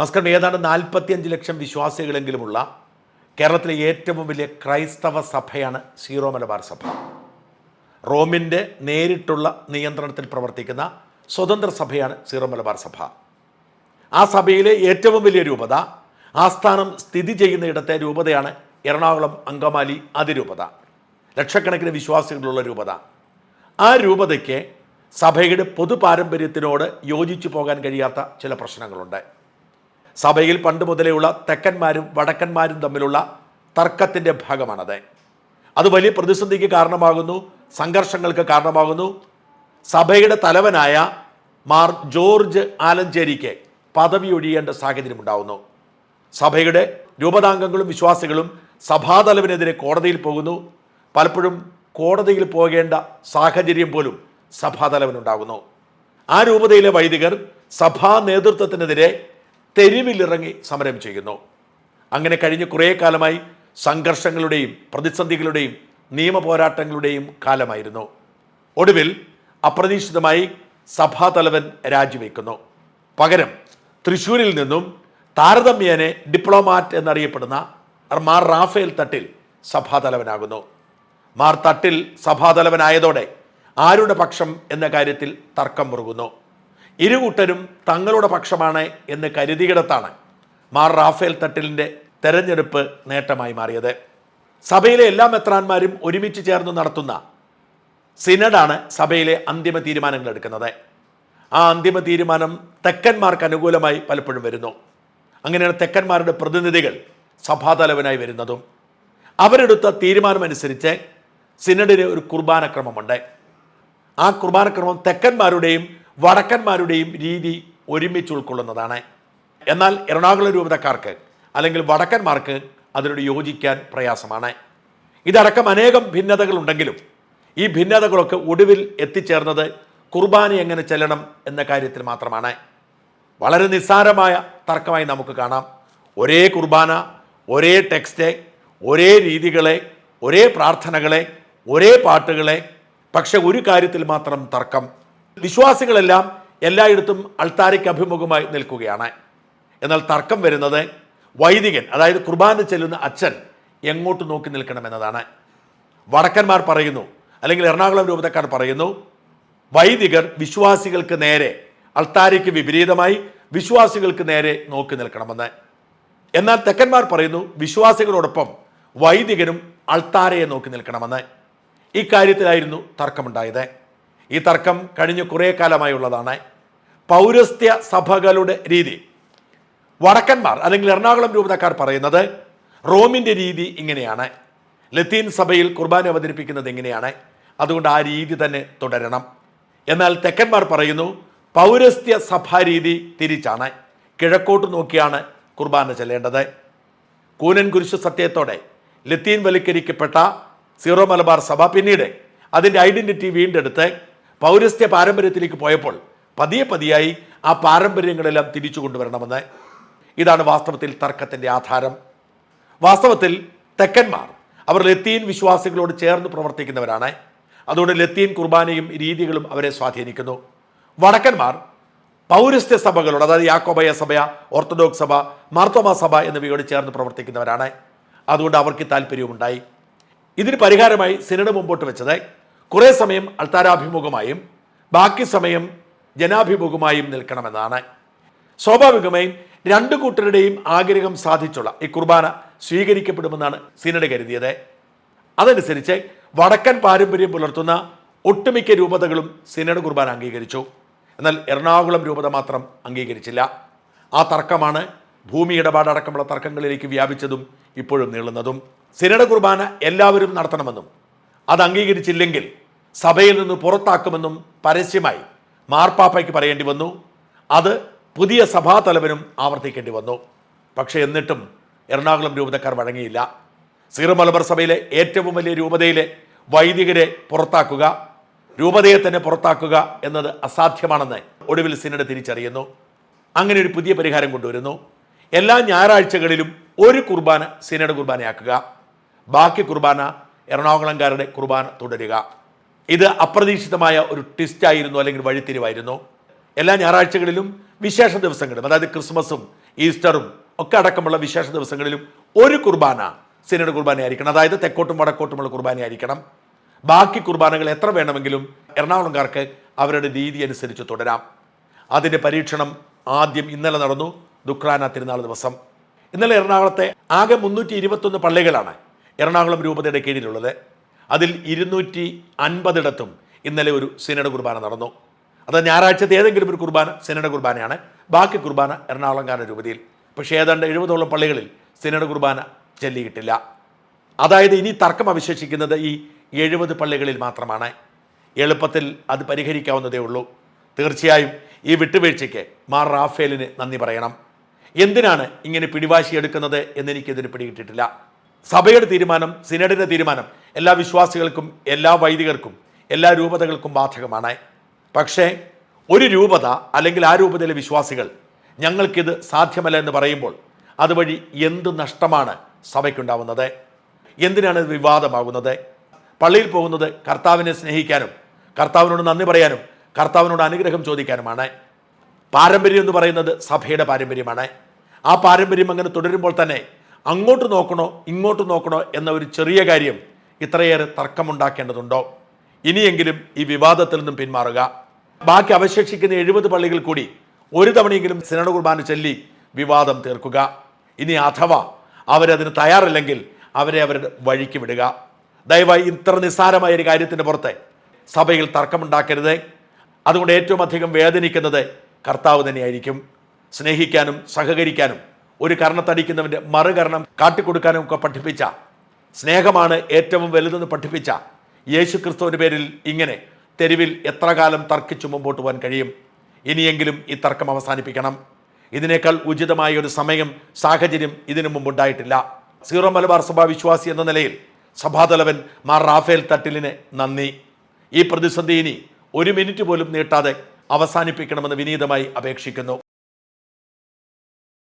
നമസ്കാരം. ഏതാണ്ട് നാൽപ്പത്തിയഞ്ച് ലക്ഷം വിശ്വാസികളെങ്കിലുമുള്ള കേരളത്തിലെ ഏറ്റവും വലിയ ക്രൈസ്തവ സഭയാണ് സീറോ മലബാർ സഭ. റോമിന്റെ നേരിട്ടുള്ള നിയന്ത്രണത്തിൽ പ്രവർത്തിക്കുന്ന സ്വതന്ത്ര സഭയാണ് സീറോ മലബാർ സഭ. ആ സഭയിലെ ഏറ്റവും വലിയ രൂപത ആസ്ഥാനം സ്ഥിതി ചെയ്യുന്ന ഇടത്തെ രൂപതയാണ് എറണാകുളം അങ്കമാലി അതിരൂപത. ലക്ഷക്കണക്കിന് വിശ്വാസികളുള്ള രൂപത. ആ രൂപതയ്ക്ക് സഭയുടെ പൊതു പാരമ്പര്യത്തിനോട് യോജിച്ചു പോകാൻ കഴിയാത്ത ചില പ്രശ്നങ്ങളുണ്ട്. സഭയിൽ പണ്ട് മുതലേയുള്ള തെക്കന്മാരും വടക്കന്മാരും തമ്മിലുള്ള തർക്കത്തിന്റെ ഭാഗമാണത്. അത് വലിയ പ്രതിസന്ധിക്ക് കാരണമാകുന്നു സംഘർഷങ്ങൾക്ക് കാരണമാകുന്നു. സഭയുടെ തലവനായ മാർ ജോർജ് ആലഞ്ചേരിക്ക് പദവി ഒഴിയേണ്ട സാഹചര്യം ഉണ്ടാവുന്നു സഭയുടെ രൂപതാംഗങ്ങളും വിശ്വാസികളും സഭാതലവിനെതിരെ കോടതിയിൽ പോകുന്നു. പലപ്പോഴും കോടതിയിൽ പോകേണ്ട സാഹചര്യം പോലും സഭാതലവനുണ്ടാകുന്നു. ആ രൂപതയിലെ വൈദികർ സഭാ നേതൃത്വത്തിനെതിരെ തെരുവിലിറങ്ങി സമരം ചെയ്യുന്നു. അങ്ങനെ കഴിഞ്ഞ കുറേ കാലമായി സംഘർഷങ്ങളുടെയും പ്രതിസന്ധികളുടെയും നിയമ പോരാട്ടങ്ങളുടെയും കാലമായിരുന്നു. ഒടുവിൽ അപ്രതീക്ഷിതമായി സഭാതലവൻ രാജിവെക്കുന്നു. പകരം തൃശ്ശൂരിൽ നിന്നും താരതമ്യേനെ ഡിപ്ലോമാറ്റ് എന്നറിയപ്പെടുന്ന മാർ റാഫേൽ തട്ടിൽ സഭാതലവനാകുന്നു. മാർ തട്ടിൽ സഭാതലവനായതോടെ ആരുടെ പക്ഷം എന്ന കാര്യത്തിൽ തർക്കം മുറുകുന്നു. ഇരുകൂട്ടരും തങ്ങളുടെ പക്ഷമാണ് എന്ന് കരുതിയിടത്താണ് മാർ റാഫേൽ തട്ടിലിന്റെ തെരഞ്ഞെടുപ്പ് നേട്ടമായി മാറിയത്. സഭയിലെ എല്ലാ മെത്രാന്മാരും ഒരുമിച്ച് ചേർന്ന് നടത്തുന്ന സിനഡാണ് സഭയിലെ അന്തിമ തീരുമാനങ്ങൾ എടുക്കുന്നത്. ആ അന്തിമ തീരുമാനം തെക്കന്മാർക്ക് അനുകൂലമായി പലപ്പോഴും വരുന്നു. അങ്ങനെയാണ് തെക്കന്മാരുടെ പ്രതിനിധികൾ സഭാതലവനായി വരുന്നതും. അവരെടുത്ത തീരുമാനമനുസരിച്ച് സിനഡിന് ഒരു കുർബാനക്രമമുണ്ട്. ആ കുർബാനക്രമം തെക്കന്മാരുടെയും വടക്കന്മാരുടെയും രീതി ഒരുമിച്ച് ഉൾക്കൊള്ളുന്നതാണ്. എന്നാൽ എറണാകുളം രൂപതക്കാർക്ക് അല്ലെങ്കിൽ വടക്കന്മാർക്ക് അതിനോട് യോജിക്കാൻ പ്രയാസമാണ്. ഇതടക്കം അനേകം ഭിന്നതകളുണ്ടെങ്കിലും ഈ ഭിന്നതകളൊക്കെ ഒടുവിൽ എത്തിച്ചേർന്നത് കുർബാന എങ്ങനെ ചെല്ലണം എന്ന കാര്യത്തിൽ മാത്രമാണ്. വളരെ നിസ്സാരമായ തർക്കമായി നമുക്ക് കാണാം. ഒരേ കുർബാന ഒരേ ടെക്സ്റ്റ് ഒരേ രീതികളെ ഒരേ പ്രാർത്ഥനകളെ ഒരേ പാട്ടുകളെ പക്ഷെ ഒരു കാര്യത്തിൽ മാത്രം തർക്കം വിശ്വാസികളെല്ലാം എല്ലായിടത്തും അൾത്താരയ്ക്ക് അഭിമുഖമായി നിൽക്കുകയാണ്. എന്നാൽ തർക്കം വരുന്നത് വൈദികൻ അതായത് കുർബാന ചെല്ലുന്ന അച്ഛൻ എങ്ങോട്ട് നോക്കി നിൽക്കണം നിൽക്കണമെന്നതാണ്. വടക്കന്മാർ പറയുന്നു അല്ലെങ്കിൽ എറണാകുളം രൂപതക്കാർ പറയുന്നു വൈദികർ വിശ്വാസികൾക്ക് നേരെ അൾത്താരയ്ക്ക് വിപരീതമായി വിശ്വാസികൾക്ക് നേരെ നോക്കി നിൽക്കണമെന്ന്. എന്നാൽ തെക്കന്മാർ പറയുന്നു വിശ്വാസികളോടൊപ്പം വൈദികനും അൾത്താരയെ നോക്കി നിൽക്കണമെന്ന്. ഇക്കാര്യത്തിലായിരുന്നു തർക്കമുണ്ടായത്. ഈ തർക്കം കഴിഞ്ഞ കുറേ കാലമായി ഉള്ളതാണ് പൗരസ്ത്യ സഭകളുടെ രീതി. വടക്കന്മാർ അല്ലെങ്കിൽ എറണാകുളം രൂപതക്കാർ പറയുന്നത് റോമിന്റെ രീതി ഇങ്ങനെയാണ്. ലത്തീൻ സഭയിൽ കുർബാന അവതരിപ്പിക്കുന്നത് എങ്ങനെയാണ് അതുകൊണ്ട് ആ രീതി തന്നെ തുടരണം. എന്നാൽ തെക്കന്മാർ പറയുന്നു പൗരസ്ത്യ സഭാ രീതി തിരിച്ചാണ്. കിഴക്കോട്ട് നോക്കിയാണ് കുർബാന ചെല്ലേണ്ടത്. കൂനൻ കുരിശു സത്യത്തോടെ ലത്തീൻ വൽക്കരിക്കപ്പെട്ട സീറോ മലബാർ സഭ പിന്നീട് അതിന്റെ ഐഡന്റിറ്റി വീണ്ടെടുത്ത് പൗരസ്ത്യ പാരമ്പര്യത്തിലേക്ക് പോയപ്പോൾ പതിയെ പതിയായി ആ പാരമ്പര്യങ്ങളെല്ലാം തിരിച്ചു കൊണ്ടുവരണമെന്ന്. ഇതാണ് വാസ്തവത്തിൽ തർക്കത്തിന്റെ ആധാരം. വാസ്തവത്തിൽ തെക്കന്മാർ അവർ ലത്തീൻ വിശ്വാസികളോട് ചേർന്ന് പ്രവർത്തിക്കുന്നവരാണ്. അതുകൊണ്ട് ലത്തീൻ കുർബാനയും രീതികളും അവരെ സ്വാധീനിക്കുന്നു. വടക്കന്മാർ പൗരസ്ത്യ സഭകളോട് അതായത് യാക്കോബയ സഭ ഓർത്തഡോക്സ് സഭ മാർത്തോമ സഭ എന്നിവയോട് ചേർന്ന് പ്രവർത്തിക്കുന്നവരാണ്. അതുകൊണ്ട് അവർക്ക് താല്പര്യവുമുണ്ടായി. ഇതിന് പരിഹാരമായി സിനഡ് മുമ്പോട്ട് വെച്ചത് കുറേ സമയം അൾത്താരാഭിമുഖമായും ബാക്കി സമയം ജനാഭിമുഖമായും നിൽക്കണമെന്നാണ്. സ്വാഭാവികമായും രണ്ടു കൂട്ടരുടെയും ആഗ്രഹം സാധിച്ചുള്ള ഈ കുർബാന സ്വീകരിക്കപ്പെടുമെന്നാണ് സീനഡ് കരുതിയത്. അതനുസരിച്ച് വടക്കൻ പാരമ്പര്യം പുലർത്തുന്ന ഒട്ടുമിക്ക രൂപതകളും സീനഡ് കുർബാന അംഗീകരിച്ചു. എന്നാൽ എറണാകുളം രൂപത മാത്രം അംഗീകരിച്ചില്ല. ആ തർക്കമാണ് ഭൂമി ഇടപാടടക്കമുള്ള തർക്കങ്ങളിലേക്ക് വ്യാപിച്ചതും ഇപ്പോഴും നീളുന്നതും. സിനഡ് കുർബാന എല്ലാവരും നടത്തണമെന്നും അത് അംഗീകരിച്ചില്ലെങ്കിൽ സഭയിൽ നിന്ന് പുറത്താക്കുമെന്നും പരസ്യമായി മാർപ്പാപ്പയ്ക്ക് പറയേണ്ടി വന്നു. അത് പുതിയ സഭാതലവനും ആവർത്തിക്കേണ്ടി വന്നു. പക്ഷേ എന്നിട്ടും എറണാകുളം രൂപതക്കാർ വഴങ്ങിയില്ല. സീറോ മലബാർ സഭയിലെ ഏറ്റവും വലിയ രൂപതയിലെ വൈദികരെ പുറത്താക്കുക രൂപതയെ തന്നെ പുറത്താക്കുക എന്നത് അസാധ്യമാണെന്ന് ഒടുവിൽ സിനഡ് തിരിച്ചറിയുന്നു. അങ്ങനെ ഒരു പുതിയ പരിഹാരം കൊണ്ടുവരുന്നു. എല്ലാ ഞായറാഴ്ചകളിലും ഒരു കുർബാന സിനഡ് കുർബാനയാക്കുക. ബാക്കി കുർബാന എറണാകുളംകാരുടെ കുർബാന തുടരുക. ഇത് അപ്രതീക്ഷിതമായ ഒരു ട്വിസ്റ്റ് ആയിരുന്നു അല്ലെങ്കിൽ വഴിത്തിരിവായിരുന്നു. എല്ലാ ഞായറാഴ്ചകളിലും വിശേഷ ദിവസങ്ങളിലും അതായത് ക്രിസ്മസും ഈസ്റ്ററും ഒക്കെ അടക്കമുള്ള വിശേഷ ദിവസങ്ങളിലും ഒരു കുർബാന സിനഡ് കുർബാനയായിരിക്കണം. അതായത് തെക്കോട്ടും വടക്കോട്ടുമുള്ള കുർബാനയായിരിക്കണം. ബാക്കി കുർബാനകൾ എത്ര വേണമെങ്കിലും എറണാകുളംകാർക്ക് അവരുടെ രീതി അനുസരിച്ച് തുടരാം. അതിന്റെ പരീക്ഷണം ആദ്യം ഇന്നലെ നടന്നു ദുഃഖാന തിരുനാൾ ദിവസം. ഇന്നലെ എറണാകുളത്തെ ആകെ മുന്നൂറ്റി ഇരുപത്തൊന്ന് പള്ളികളാണ് എറണാകുളം രൂപതയുടെ കീഴിലുള്ളത്. അതിൽ ഇരുന്നൂറ്റി അൻപതിടത്തും ഇന്നലെ ഒരു സിനഡ് കുർബാന നടന്നു. അത് ഞായറാഴ്ചത്തെ ഏതെങ്കിലും ഒരു കുർബാന സിനഡ് കുർബാനയാണ്. ബാക്കി കുർബാന എറണാകുളംകാരുടെ രൂപതയിൽ. പക്ഷേ ഏതാണ്ട് എഴുപതോളം പള്ളികളിൽ സിനഡ് കുർബാന ചെല്ലിയിട്ടില്ല. അതായത് ഇനി തർക്കം അവശേഷിക്കുന്നത് ഈ എഴുപത് പള്ളികളിൽ മാത്രമാണ്. എളുപ്പത്തിൽ അത് പരിഹരിക്കാവുന്നതേ ഉള്ളൂ. തീർച്ചയായും ഈ വിട്ടുവീഴ്ചയ്ക്ക് മാർ റാഫേലിന് നന്ദി പറയണം. എന്തിനാണ് ഇങ്ങനെ പിടിവാശി എടുക്കുന്നത് എന്നെനിക്കിതിന് പിടികിട്ടിട്ടില്ല സഭയുടെ തീരുമാനം സിനഡിന്റെ തീരുമാനം എല്ലാ വിശ്വാസികൾക്കും എല്ലാ വൈദികർക്കും എല്ലാ രൂപതകൾക്കും ബാധകമാണ്. പക്ഷേ ഒരു രൂപത അല്ലെങ്കിൽ ആ രൂപതയിലെ വിശ്വാസികൾ ഞങ്ങൾക്കിത് സാധ്യമല്ല എന്ന് പറയുമ്പോൾ അതുവഴി എന്ത് നഷ്ടമാണ് സഭയ്ക്കുണ്ടാവുന്നത്? എന്തിനാണ് വിവാദമാകുന്നത്? പള്ളിയിൽ പോകുന്നത് കർത്താവിനെ സ്നേഹിക്കാനും കർത്താവിനോട് നന്ദി പറയാനും കർത്താവിനോട് അനുഗ്രഹം ചോദിക്കാനുമാണ്. പാരമ്പര്യം എന്ന് പറയുന്നത് സഭയുടെ പാരമ്പര്യമാണ്. ആ പാരമ്പര്യം അങ്ങനെ തുടരുമ്പോൾ തന്നെ അങ്ങോട്ട് നോക്കണോ ഇങ്ങോട്ട് നോക്കണോ എന്ന ഒരു ചെറിയ കാര്യം ഇത്രയേറെ തർക്കമുണ്ടാക്കേണ്ടതുണ്ടോ? ഇനിയെങ്കിലും ഈ വിവാദത്തിൽ നിന്നും പിന്മാറുക. ബാക്കി അവശേഷിക്കുന്ന എഴുപത് പള്ളികൾ കൂടി ഒരു തവണയെങ്കിലും സിനഡ് കുർബാന ചൊല്ലി വിവാദം തീർക്കുക. ഇനി അഥവാ അവരതിന് തയ്യാറല്ലെങ്കിൽ അവരെ അവരുടെ വഴിക്ക് വിടുക. ദയവായി ഇത്ര നിസ്സാരമായ ഒരു കാര്യത്തിന് പുറത്ത് സഭയിൽ തർക്കമുണ്ടാക്കരുത്. അതുകൊണ്ട് ഏറ്റവും അധികം വേദനിക്കുന്നത് കർത്താവ് തന്നെയായിരിക്കും. സ്നേഹിക്കാനും സഹകരിക്കാനും ഒരു കർണത്തടിക്കുന്നവന്റെ മറുകരണം കാട്ടിക്കൊടുക്കാനും ഒക്കെ പഠിപ്പിച്ച സ്നേഹമാണ് ഏറ്റവും വലുതെന്ന് പഠിപ്പിച്ച യേശു ക്രിസ്തുവിന്റെ പേരിൽ ഇങ്ങനെ തെരുവിൽ എത്ര കാലം തർക്കിച്ചു മുമ്പോട്ട് പോകാൻ കഴിയും? ഇനിയെങ്കിലും ഈ തർക്കം അവസാനിപ്പിക്കണം. ഇതിനേക്കാൾ ഉചിതമായ ഒരു സമയം സാഹചര്യം ഇതിനു മുമ്പുണ്ടായിട്ടില്ല സീറോ മലബാർ സഭാ വിശ്വാസി എന്ന നിലയിൽ സഭാതലവൻ മാർ റാഫേൽ തട്ടിലിന് നന്ദി. ഈ പ്രതിസന്ധി ഇനി ഒരു മിനിറ്റ് പോലും നീട്ടാതെ അവസാനിപ്പിക്കണമെന്ന് വിനീതമായി അപേക്ഷിക്കുന്നു.